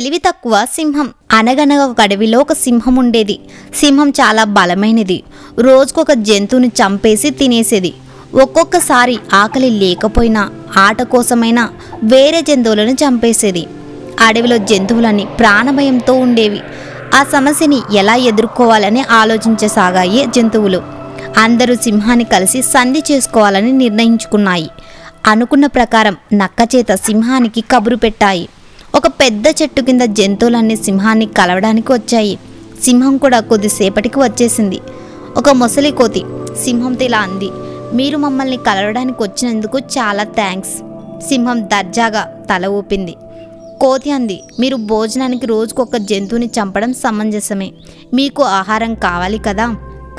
తెలివి తక్కువ సింహం. అనగనగా ఒక అడవిలో ఒక సింహం ఉండేది. సింహం చాలా బలమైనది. రోజుకొక జంతువుని చంపేసి తినేసేది. ఒక్కొక్కసారి ఆకలి లేకపోయినా ఆట కోసమైనా వేరే జంతువులను చంపేసేది. అడవిలో జంతువులన్నీ ప్రాణభయంతో ఉండేవి. ఆ సమస్యని ఎలా ఎదుర్కోవాలని ఆలోచించసాగాయి జంతువులు. అందరూ సింహాన్ని కలిసి సంధి చేసుకోవాలని నిర్ణయించుకున్నాయి. అనుకున్న ప్రకారం నక్కచేత సింహానికి కబురు పెట్టాయి. ఒక పెద్ద చెట్టు కింద జంతువులన్నీ సింహాన్ని కలవడానికి వచ్చాయి. సింహం కూడా కొద్దిసేపటికి వచ్చేసింది. ఒక మొసలి కోతి సింహంతో ఇలా అంది మీరు మమ్మల్ని కలవడానికి వచ్చినందుకు చాలా థ్యాంక్స్ సింహం దర్జాగా తల ఊపింది. కోతి అంది మీరు భోజనానికి రోజుకొక జంతువుని చంపడం సమంజసమే. మీకు ఆహారం కావాలి కదా.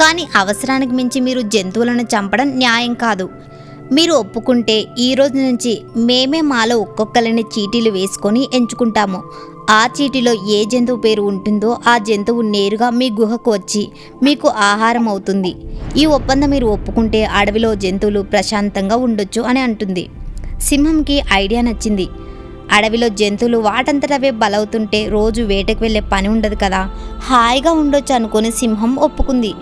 కానీ అవసరానికి మించి మీరు జంతువులను చంపడం న్యాయం కాదు. మీరు ఒప్పుకుంటే ఈ రోజు నుంచి మేమే మాలో ఒక్కొక్కరిని చీటీలు వేసుకొని ఎంచుకుంటాము. ఆ చీటీలో ఏ జంతువు పేరు ఉంటుందో ఆ జంతువు నేరుగా మీ గుహకు వచ్చి మీకు ఆహారం అవుతుంది. ఈ ఒప్పందం మీరు ఒప్పుకుంటే అడవిలో జంతువులు ప్రశాంతంగా ఉండొచ్చు అని అంటుంది. సింహంకి ఐడియా నచ్చింది. అడవిలో జంతువులు వాటంతటవే బలవుతుంటే రోజు వేటకు వెళ్ళే పని ఉండదు కదా. హాయిగా ఉండొచ్చు అనుకుని సింహం ఒప్పుకుంది.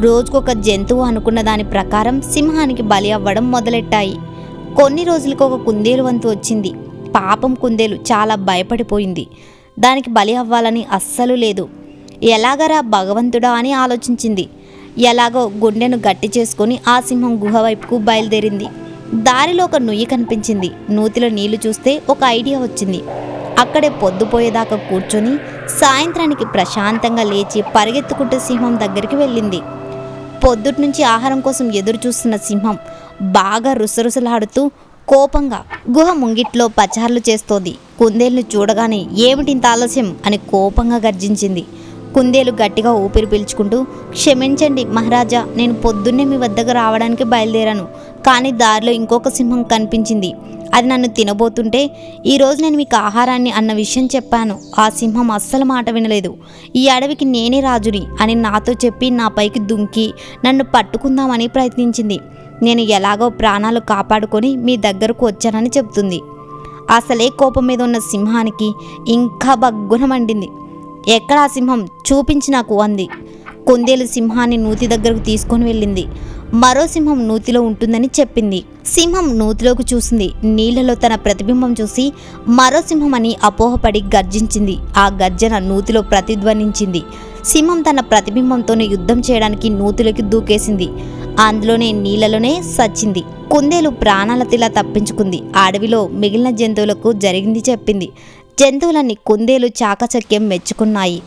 రోజుకొక జంతువు అనుకున్న దాని ప్రకారం సింహానికి బలి అవ్వడం మొదలెట్టాయి. కొన్ని రోజులకు ఒక కుందేలు వంతు వచ్చింది. పాపం కుందేలు చాలా భయపడిపోయింది. దానికి బలి అవ్వాలని అస్సలు లేదు. ఎలాగరా భగవంతుడా అని ఆలోచించింది. ఎలాగో గుండెను గట్టి చేసుకొని ఆ సింహం గుహ వైపుకు బయలుదేరింది. దారిలో ఒక నుయ్యి కనిపించింది. నూతిలో నీళ్ళు చూస్తే ఒక ఐడియా వచ్చింది. అక్కడే పొద్దుపోయేదాకా కూర్చొని సాయంత్రానికి ప్రశాంతంగా లేచి పరిగెత్తుకుంటూ సింహం దగ్గరికి వెళ్ళింది. పొద్దుటి నుంచి ఆహారం కోసం ఎదురు చూస్తున్న సింహం బాగా రుసరుసలాడుతూ కోపంగా గుహ ముంగిట్లో పచార్లు చేస్తోంది. కుందేలును చూడగానే ఏమిటింత ఆలస్యం అని కోపంగా గర్జించింది. కుందేలు గట్టిగా ఊపిరి పీల్చుకుంటూ క్షమించండి మహారాజా నేను పొద్దున్నే మీ వద్దకు రావడానికి బయలుదేరాను. కానీ దారిలో ఇంకొక సింహం కనిపించింది. అది నన్ను తినబోతుంటే ఈరోజు నేను మీకు ఆహారాన్ని అన్న విషయం చెప్పాను. ఆ సింహం అస్సలు మాట వినలేదు. ఈ అడవికి నేనే రాజుని అని నాతో చెప్పి నా పైకి దుంకి నన్ను పట్టుకుందామని ప్రయత్నించింది. నేను ఎలాగో ప్రాణాలు కాపాడుకొని మీ దగ్గరకు వచ్చానని చెప్తుంది అసలే కోపం మీద ఉన్న సింహానికి ఇంకా బగ్గున మండింది. ఎక్కడ ఆ సింహం? చూపించి నాకు అంది. కుందేలు సింహాన్ని నూతి దగ్గరకు తీసుకొని వెళ్ళింది. మరో సింహం నూతిలో ఉంటుందని చెప్పింది. సింహం నూతిలోకి చూసింది. నీళ్ళలో తన ప్రతిబింబం చూసి మరో సింహం అని అపోహపడి గర్జించింది. ఆ గర్జన నూతిలో ప్రతిధ్వనించింది. సింహం తన ప్రతిబింబంతోనే యుద్ధం చేయడానికి నూతిలోకి దూకేసింది. అందులోనే నీళ్ళలోనే సచ్చింది. కుందేలు ప్రాణాలతిలా తప్పించుకుంది. అడవిలో మిగిలిన జంతువులకు జరిగింది చెప్పింది. జంతువులన్నీ కుందేలు చాకచక్యం మెచ్చుకున్నాయి.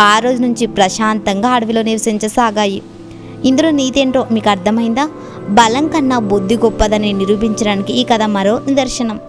ఆ రోజు నుంచి ప్రశాంతంగా అడవిలో నివసించసాగాయి. ఇందులో నీతేంటో మీకు అర్థమైందా? బలం కన్నా బుద్ధి గొప్పదని నిరూపించడానికి ఈ కథ మరో నిదర్శనం.